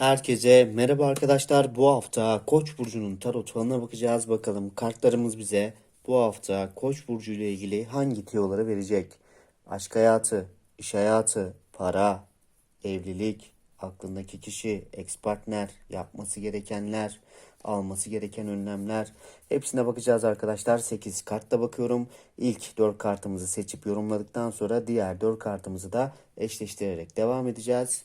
Herkese merhaba arkadaşlar. Bu hafta Koç burcunun tarot falına bakacağız. Bakalım kartlarımız bize bu hafta Koç burcu ile ilgili hangi tiyoları verecek? Aşk hayatı, iş hayatı, para, evlilik, aklındaki kişi, ex partner, yapması gerekenler, alması gereken önlemler. Hepsine bakacağız arkadaşlar. 8 kartta bakıyorum. İlk 4 kartımızı seçip yorumladıktan sonra diğer 4 kartımızı da eşleştirerek devam edeceğiz.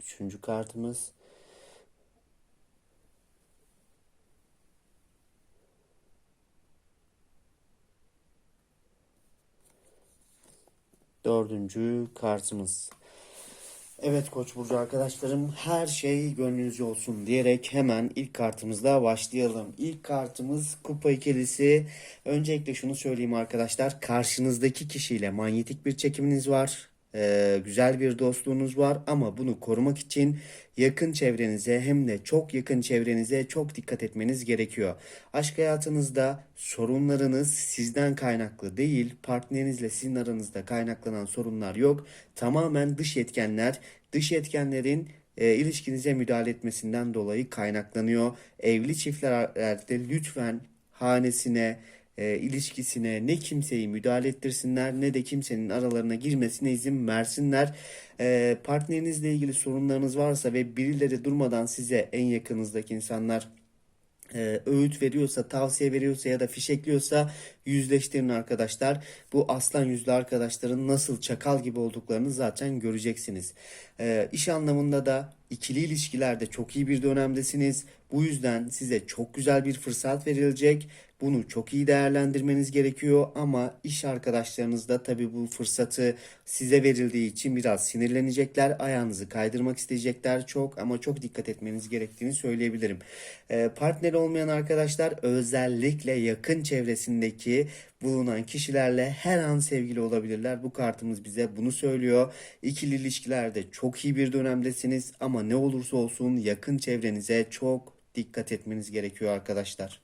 Üçüncü kartımız. Dördüncü kartımız. Evet Koç burcu arkadaşlarım her şey gönlünüzce olsun diyerek hemen ilk kartımızla başlayalım. İlk kartımız kupa ikilisi. Öncelikle şunu söyleyeyim arkadaşlar. Karşınızdaki kişiyle manyetik bir çekiminiz var. Ee, güzel bir dostluğunuz var ama bunu korumak için yakın çevrenize hem de çok yakın çevrenize çok dikkat etmeniz gerekiyor. Aşk hayatınızda sorunlarınız sizden kaynaklı değil, partnerinizle sizin aranızda kaynaklanan sorunlar yok. Tamamen dış etkenler, dış etkenlerin e, ilişkinize müdahale etmesinden dolayı kaynaklanıyor. Evli çiftlerde lütfen hanesine, e, ilişkisine ne kimseyi müdahale ettirsinler ne de kimsenin aralarına girmesine izin versinler. E, partnerinizle ilgili sorunlarınız varsa ve birileri durmadan size en yakınızdaki insanlar e, öğüt veriyorsa, tavsiye veriyorsa ya da fişekliyorsa yüzleştirin arkadaşlar. Bu aslan yüzlü arkadaşların nasıl çakal gibi olduklarını zaten göreceksiniz. E, iş anlamında da ikili ilişkilerde çok iyi bir dönemdesiniz. Bu yüzden size çok güzel bir fırsat verilecek. Bunu çok iyi değerlendirmeniz gerekiyor ama iş arkadaşlarınız da tabii bu fırsatı size verildiği için biraz sinirlenecekler. Ayağınızı kaydırmak isteyecekler çok ama çok dikkat etmeniz gerektiğini söyleyebilirim. Ee, partner olmayan arkadaşlar özellikle yakın çevresindeki bulunan kişilerle her an sevgili olabilirler. Bu kartımız bize bunu söylüyor. İkili ilişkilerde çok iyi bir dönemdesiniz ama ne olursa olsun yakın çevrenize çok dikkat etmeniz gerekiyor arkadaşlar.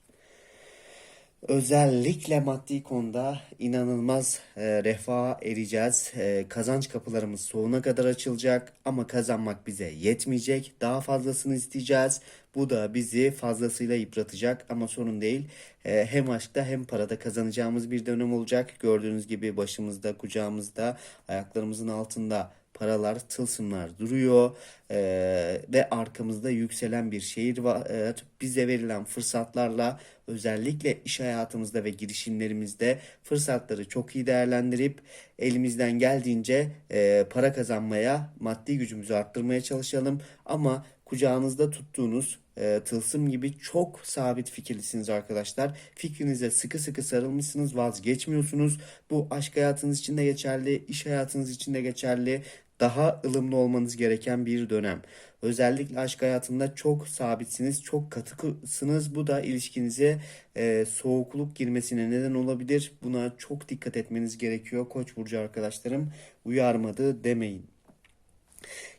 Özellikle maddi konuda inanılmaz e, refaha ereceğiz. E, kazanç kapılarımız sonuna kadar açılacak ama kazanmak bize yetmeyecek. Daha fazlasını isteyeceğiz. Bu da bizi fazlasıyla yıpratacak ama sorun değil. E, hem aşkta hem parada kazanacağımız bir dönem olacak. Gördüğünüz gibi başımızda, kucağımızda, ayaklarımızın altında paralar, tılsımlar duruyor Ee, ve arkamızda yükselen bir şehir var. Ee, bize verilen fırsatlarla özellikle iş hayatımızda ve girişimlerimizde fırsatları çok iyi değerlendirip elimizden geldiğince e, para kazanmaya, maddi gücümüzü arttırmaya çalışalım. Ama kucağınızda tuttuğunuz e, tılsım gibi çok sabit fikirlisiniz arkadaşlar. Fikrinize sıkı sıkı sarılmışsınız, vazgeçmiyorsunuz. Bu aşk hayatınız için de geçerli, iş hayatınız için de geçerli daha ılımlı olmanız gereken bir dönem. Özellikle aşk hayatında çok sabitsiniz, çok katısınız. Bu da ilişkinize e, soğukluk girmesine neden olabilir. Buna çok dikkat etmeniz gerekiyor. Koç burcu arkadaşlarım uyarmadı demeyin.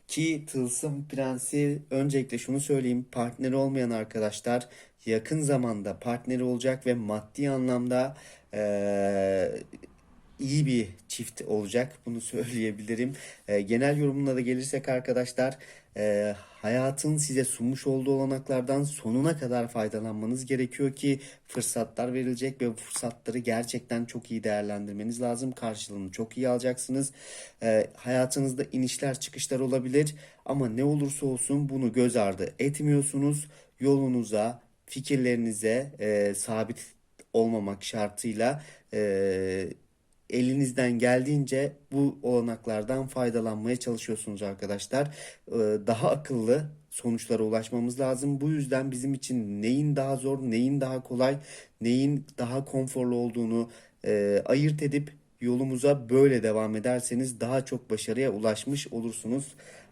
Ki Tılsım Prensi öncelikle şunu söyleyeyim. Partneri olmayan arkadaşlar yakın zamanda partneri olacak ve maddi anlamda e, iyi bir çift olacak. Bunu söyleyebilirim. E, genel yorumuna da gelirsek arkadaşlar e, hayatın size sunmuş olduğu olanaklardan sonuna kadar faydalanmanız gerekiyor ki fırsatlar verilecek ve fırsatları gerçekten çok iyi değerlendirmeniz lazım. Karşılığını çok iyi alacaksınız. E, hayatınızda inişler çıkışlar olabilir ama ne olursa olsun bunu göz ardı etmiyorsunuz. Yolunuza, fikirlerinize e, sabit olmamak şartıyla e, elinizden geldiğince bu olanaklardan faydalanmaya çalışıyorsunuz arkadaşlar. Ee, daha akıllı sonuçlara ulaşmamız lazım. Bu yüzden bizim için neyin daha zor, neyin daha kolay, neyin daha konforlu olduğunu e, ayırt edip yolumuza böyle devam ederseniz daha çok başarıya ulaşmış olursunuz.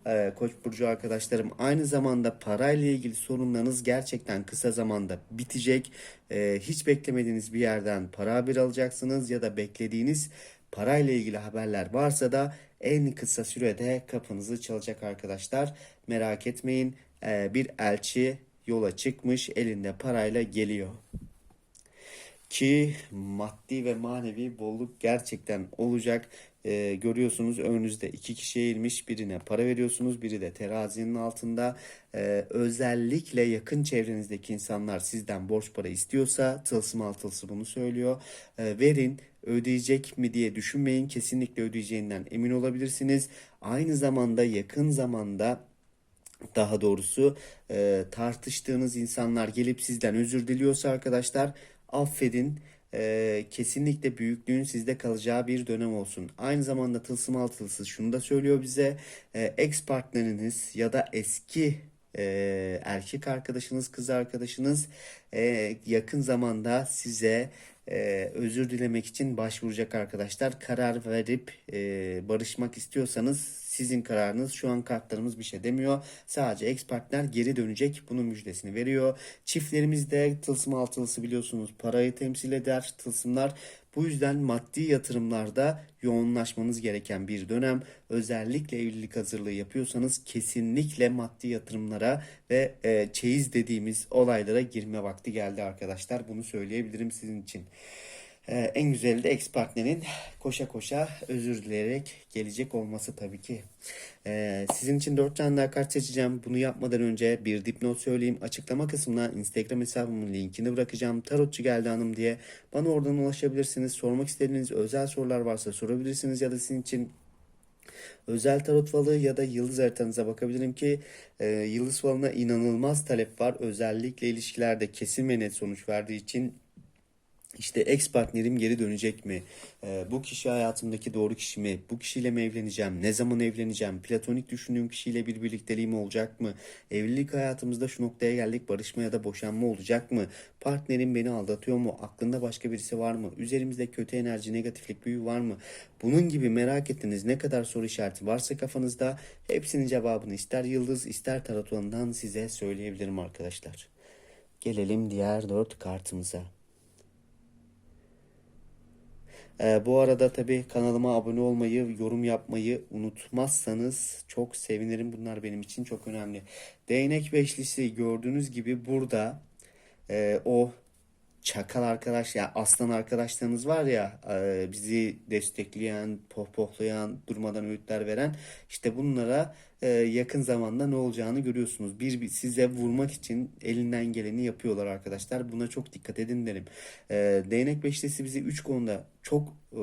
Ee, Koç burcu arkadaşlarım aynı zamanda parayla ilgili sorunlarınız gerçekten kısa zamanda bitecek. Ee, hiç beklemediğiniz bir yerden para haberi alacaksınız ya da beklediğiniz parayla ilgili haberler varsa da en kısa sürede kapınızı çalacak arkadaşlar. Merak etmeyin Ee, bir elçi yola çıkmış elinde parayla geliyor. Ki maddi ve manevi bolluk gerçekten olacak. Ee, görüyorsunuz önünüzde iki kişi eğilmiş birine para veriyorsunuz biri de terazinin altında. Ee, özellikle yakın çevrenizdeki insanlar sizden borç para istiyorsa tılsım altılısı bunu söylüyor. Ee, verin ödeyecek mi diye düşünmeyin kesinlikle ödeyeceğinden emin olabilirsiniz. Aynı zamanda yakın zamanda daha doğrusu e, tartıştığınız insanlar gelip sizden özür diliyorsa arkadaşlar affedin. E, kesinlikle büyüklüğün sizde kalacağı bir dönem olsun. Aynı zamanda tılsım altılısı şunu da söylüyor bize. E, ex partneriniz ya da eski e, erkek arkadaşınız, kız arkadaşınız e, yakın zamanda size e, özür dilemek için başvuracak arkadaşlar. Karar verip e, barışmak istiyorsanız sizin kararınız. Şu an kartlarımız bir şey demiyor. Sadece ex partner geri dönecek. Bunun müjdesini veriyor. Çiftlerimizde tılsım altılısı biliyorsunuz parayı temsil eder tılsımlar. Bu yüzden maddi yatırımlarda yoğunlaşmanız gereken bir dönem. Özellikle evlilik hazırlığı yapıyorsanız kesinlikle maddi yatırımlara ve e, çeyiz dediğimiz olaylara girme vakti geldi arkadaşlar. Bunu söyleyebilirim sizin için. Ee, en güzeli de ex partnerin koşa koşa özür dileyerek gelecek olması tabii ki. Ee, sizin için 4 tane daha kart seçeceğim. Bunu yapmadan önce bir dipnot söyleyeyim. Açıklama kısmına Instagram hesabımın linkini bırakacağım. Tarotçu geldi hanım diye. Bana oradan ulaşabilirsiniz. Sormak istediğiniz özel sorular varsa sorabilirsiniz ya da sizin için özel tarot falı ya da yıldız haritanıza bakabilirim ki e, yıldız falına inanılmaz talep var. Özellikle ilişkilerde kesin ve net sonuç verdiği için işte ex partnerim geri dönecek mi? Ee, bu kişi hayatımdaki doğru kişi mi? Bu kişiyle mi evleneceğim? Ne zaman evleneceğim? Platonik düşündüğüm kişiyle bir birlikteliğim olacak mı? Evlilik hayatımızda şu noktaya geldik. Barışma ya da boşanma olacak mı? Partnerim beni aldatıyor mu? Aklında başka birisi var mı? Üzerimizde kötü enerji, negatiflik büyü var mı? Bunun gibi merak ettiğiniz ne kadar soru işareti varsa kafanızda hepsinin cevabını ister yıldız ister tarot size söyleyebilirim arkadaşlar. Gelelim diğer dört kartımıza. Ee, bu arada tabii kanalıma abone olmayı, yorum yapmayı unutmazsanız çok sevinirim. Bunlar benim için çok önemli. Değnek beşlisi gördüğünüz gibi burada e, o çakal arkadaş ya aslan arkadaşlarınız var ya e, bizi destekleyen, pohpohlayan, durmadan öğütler veren işte bunlara e, yakın zamanda ne olacağını görüyorsunuz. Bir, size vurmak için elinden geleni yapıyorlar arkadaşlar. Buna çok dikkat edin derim. E, değnek beşlisi bizi 3 konuda çok e,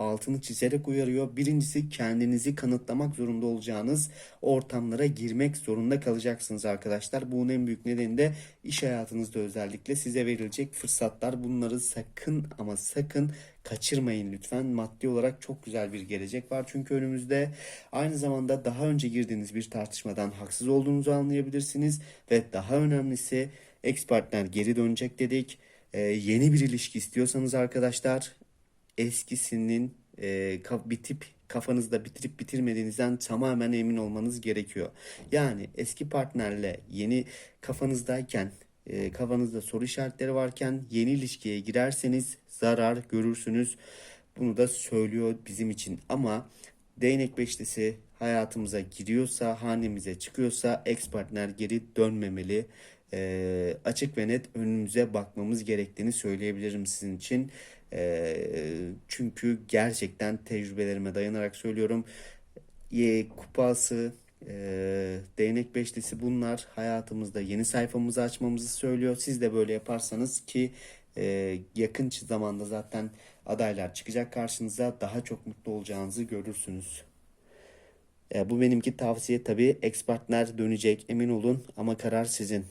altını çizerek uyarıyor. Birincisi kendinizi kanıtlamak zorunda olacağınız ortamlara girmek zorunda kalacaksınız arkadaşlar. Bunun en büyük nedeni de iş hayatınızda özellikle size verilecek fırsatlar. Bunları sakın ama sakın kaçırmayın lütfen. Maddi olarak çok güzel bir gelecek var çünkü önümüzde. Aynı zamanda daha önce girdiğiniz bir tartışmadan haksız olduğunuzu anlayabilirsiniz ve daha önemlisi ex partner geri dönecek dedik. Ee, yeni bir ilişki istiyorsanız arkadaşlar eskisinin e, bitip kafanızda bitirip bitirmediğinizden tamamen emin olmanız gerekiyor. Yani eski partnerle yeni kafanızdayken e, kafanızda soru işaretleri varken yeni ilişkiye girerseniz zarar görürsünüz. Bunu da söylüyor bizim için ama değnek beşlisi hayatımıza giriyorsa, hanemize çıkıyorsa ex partner geri dönmemeli. E, açık ve net önümüze bakmamız gerektiğini söyleyebilirim sizin için. E, çünkü gerçekten tecrübelerime dayanarak söylüyorum. E, kupası, e, değnek beşlisi bunlar hayatımızda yeni sayfamızı açmamızı söylüyor. Siz de böyle yaparsanız ki e, yakın zamanda zaten adaylar çıkacak karşınıza daha çok mutlu olacağınızı görürsünüz. E, bu benimki tavsiye tabii. Ex partner dönecek emin olun ama karar sizin.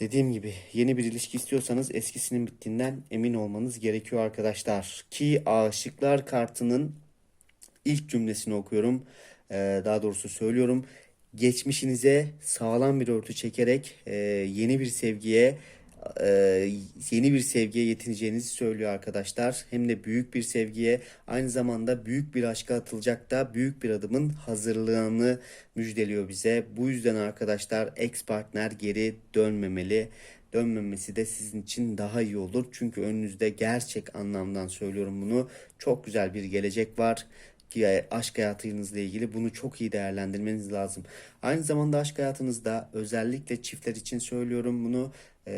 Dediğim gibi yeni bir ilişki istiyorsanız eskisinin bittiğinden emin olmanız gerekiyor arkadaşlar. Ki aşıklar kartının ilk cümlesini okuyorum. Ee, daha doğrusu söylüyorum. geçmişinize sağlam bir örtü çekerek e, yeni bir sevgiye e, yeni bir sevgiye yetineceğinizi söylüyor arkadaşlar. Hem de büyük bir sevgiye aynı zamanda büyük bir aşka atılacak da büyük bir adımın hazırlığını müjdeliyor bize. Bu yüzden arkadaşlar ex partner geri dönmemeli. Dönmemesi de sizin için daha iyi olur. Çünkü önünüzde gerçek anlamdan söylüyorum bunu. Çok güzel bir gelecek var aşk hayatınızla ilgili bunu çok iyi değerlendirmeniz lazım. Aynı zamanda aşk hayatınızda özellikle çiftler için söylüyorum bunu e,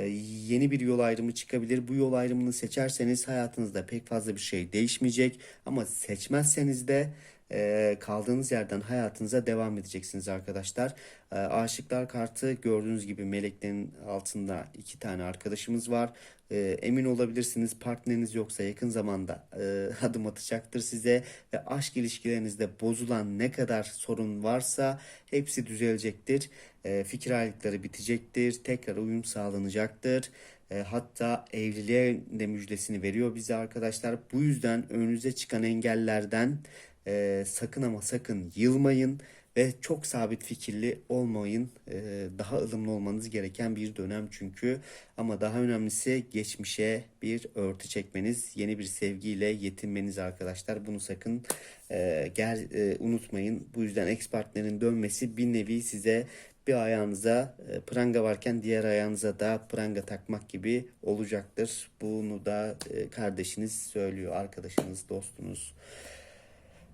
yeni bir yol ayrımı çıkabilir. Bu yol ayrımını seçerseniz hayatınızda pek fazla bir şey değişmeyecek ama seçmezseniz de e, kaldığınız yerden hayatınıza devam edeceksiniz arkadaşlar. E, Aşıklar kartı gördüğünüz gibi meleklerin altında iki tane arkadaşımız var. E, emin olabilirsiniz partneriniz yoksa yakın zamanda e, adım atacaktır size ve aşk ilişkilerinizde bozulan ne kadar sorun varsa hepsi düzelecektir. E, fikir ayrılıkları bitecektir. Tekrar uyum sağlanacaktır. E, hatta evliliğe de müjdesini veriyor bize arkadaşlar. Bu yüzden önünüze çıkan engellerden e, sakın ama sakın yılmayın ve çok sabit fikirli olmayın. E, daha ılımlı olmanız gereken bir dönem çünkü. Ama daha önemlisi geçmişe bir örtü çekmeniz, yeni bir sevgiyle yetinmeniz arkadaşlar. Bunu sakın e, ger, e, unutmayın. Bu yüzden ex partnerin dönmesi bir nevi size bir ayağınıza pranga varken diğer ayağınıza da pranga takmak gibi olacaktır. Bunu da kardeşiniz söylüyor, arkadaşınız, dostunuz.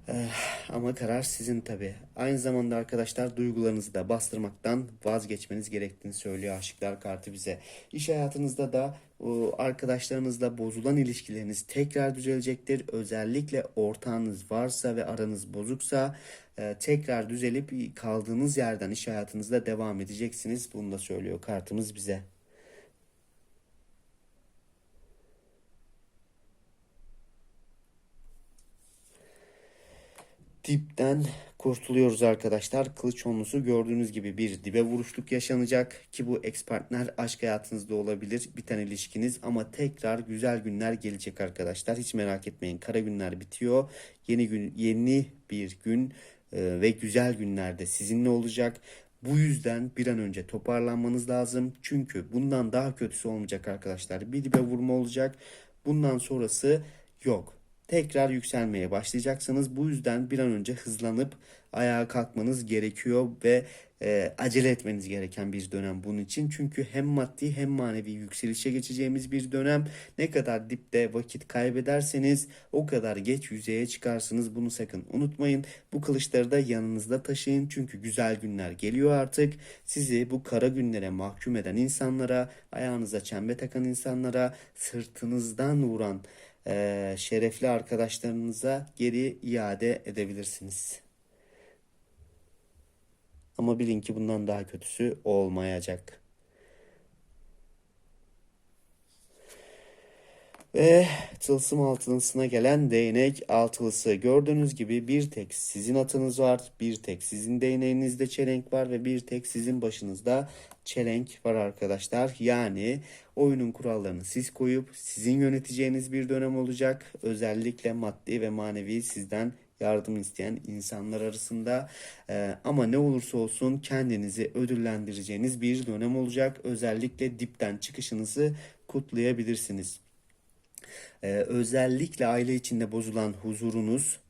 Eh, ama karar sizin tabi. Aynı zamanda arkadaşlar duygularınızı da bastırmaktan vazgeçmeniz gerektiğini söylüyor aşıklar kartı bize. İş hayatınızda da arkadaşlarınızla bozulan ilişkileriniz tekrar düzelecektir. Özellikle ortağınız varsa ve aranız bozuksa e, tekrar düzelip kaldığınız yerden iş hayatınızda devam edeceksiniz. Bunu da söylüyor kartımız bize. Dipten kurtuluyoruz arkadaşlar. Kılıç onlusu gördüğünüz gibi bir dibe vuruşluk yaşanacak ki bu ex partner aşk hayatınızda olabilir biten ilişkiniz ama tekrar güzel günler gelecek arkadaşlar. Hiç merak etmeyin. Kara günler bitiyor. Yeni gün yeni bir gün e, ve güzel günlerde sizinle olacak. Bu yüzden bir an önce toparlanmanız lazım. Çünkü bundan daha kötüsü olmayacak arkadaşlar. Bir dibe vurma olacak. Bundan sonrası yok tekrar yükselmeye başlayacaksınız. Bu yüzden bir an önce hızlanıp ayağa kalkmanız gerekiyor ve e, acele etmeniz gereken bir dönem bunun için. Çünkü hem maddi hem manevi yükselişe geçeceğimiz bir dönem. Ne kadar dipte vakit kaybederseniz o kadar geç yüzeye çıkarsınız. Bunu sakın unutmayın. Bu kılıçları da yanınızda taşıyın. Çünkü güzel günler geliyor artık. Sizi bu kara günlere mahkum eden insanlara, ayağınıza çembe takan insanlara, sırtınızdan vuran e, şerefli arkadaşlarınıza geri iade edebilirsiniz. Ama bilin ki bundan daha kötüsü olmayacak. Ve tılsım altılısına gelen değnek altılısı. Gördüğünüz gibi bir tek sizin atınız var, bir tek sizin değneğinizde çelenk var ve bir tek sizin başınızda çelenk var arkadaşlar. Yani oyunun kurallarını siz koyup sizin yöneteceğiniz bir dönem olacak. Özellikle maddi ve manevi sizden yardım isteyen insanlar arasında ee, ama ne olursa olsun kendinizi ödüllendireceğiniz bir dönem olacak. Özellikle dipten çıkışınızı kutlayabilirsiniz. Ee, özellikle aile içinde bozulan huzurunuz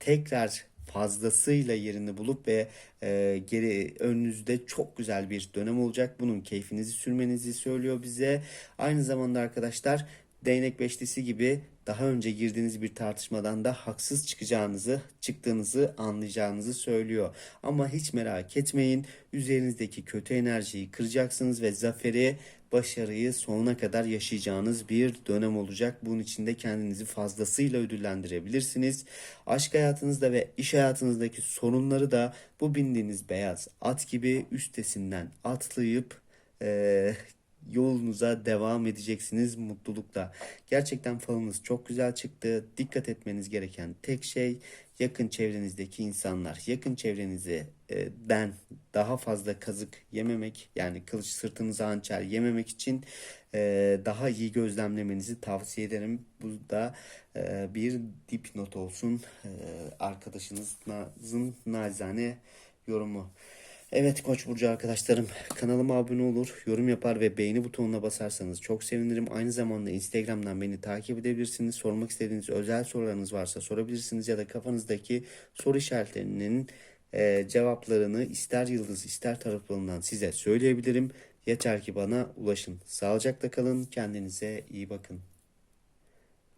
tekrar fazlasıyla yerini bulup ve e, geri önünüzde çok güzel bir dönem olacak. Bunun keyfinizi sürmenizi söylüyor bize. Aynı zamanda arkadaşlar değnek beşlisi gibi daha önce girdiğiniz bir tartışmadan da haksız çıkacağınızı, çıktığınızı anlayacağınızı söylüyor. Ama hiç merak etmeyin. Üzerinizdeki kötü enerjiyi kıracaksınız ve zaferi, başarıyı sonuna kadar yaşayacağınız bir dönem olacak. Bunun için de kendinizi fazlasıyla ödüllendirebilirsiniz. Aşk hayatınızda ve iş hayatınızdaki sorunları da bu bindiğiniz beyaz at gibi üstesinden atlayıp e, yolunuza devam edeceksiniz mutlulukla. Gerçekten falınız çok güzel çıktı. Dikkat etmeniz gereken tek şey yakın çevrenizdeki insanlar. Yakın çevrenizden daha fazla kazık yememek yani kılıç sırtınıza hançer yememek için e, daha iyi gözlemlemenizi tavsiye ederim. Bu da e, bir dipnot olsun e, arkadaşınızın nacizane yorumu. Evet Koç burcu arkadaşlarım kanalıma abone olur, yorum yapar ve beğeni butonuna basarsanız çok sevinirim. Aynı zamanda Instagram'dan beni takip edebilirsiniz. Sormak istediğiniz özel sorularınız varsa sorabilirsiniz ya da kafanızdaki soru işaretlerinin e, cevaplarını ister yıldız ister taraflarından size söyleyebilirim. Yeter ki bana ulaşın. Sağlıcakla kalın, kendinize iyi bakın.